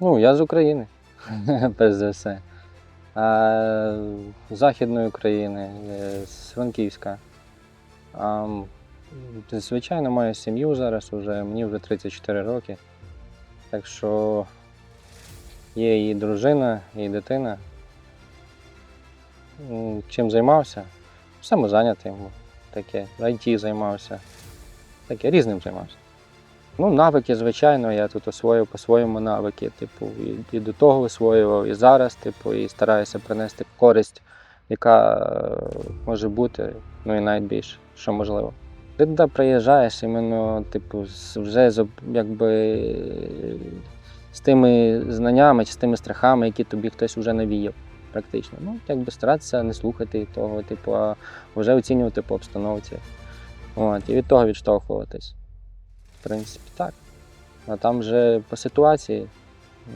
Ну, я з України, перш за все. А, Західної України, е, з Франківська. А, звичайно, маю сім'ю зараз, уже, мені вже 34 роки. Так що є і дружина, і дитина. Чим займався? Самозайнятим. Таке. IT займався. Таке різним займався. Ну, навики, звичайно, я тут освоїв по-своєму навики. Типу, і, і до того освоював, і зараз, типу, і стараюся принести користь, яка е, може бути, ну і навіть більше, що можливо. Ти туди приїжджаєш іменно, типу, вже з, якби, з тими знаннями чи з тими страхами, які тобі хтось вже навіяв. Практично. Ну, якби старатися не слухати того, типу, а вже оцінювати по обстановці. От, і від того відштовхуватись. В принципі, так. А там же по ситуації,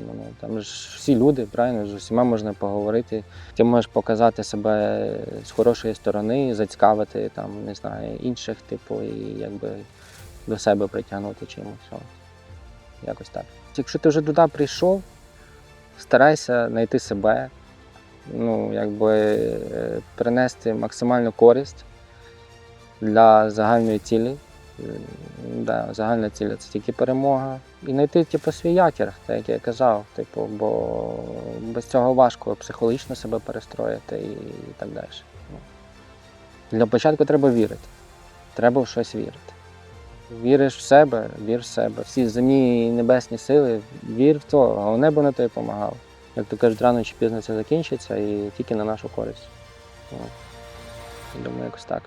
ну, там ж всі люди, правильно, з усіма можна поговорити. Ти можеш показати себе з хорошої сторони, зацікавити там, не знаю, інших, типу, і якби до себе притягнути чимось. От. Якось так. Якщо ти вже туди прийшов, старайся знайти себе, ну, якби е, принести максимальну користь для загальної цілі. Да, загальна ціль це тільки перемога. І знайти типу, свій якір, так як я казав, типу, бо без цього важко психологічно себе перестроїти і, і так далі. Ну. Для початку треба вірити. Треба в щось вірити. Віриш в себе, вір в себе. Всі земні і небесні сили, вір в то, головне, бо на тобі допомагав. Як то кажуть, рано чи пізно це закінчиться і тільки на нашу користь. Думаю, якось так.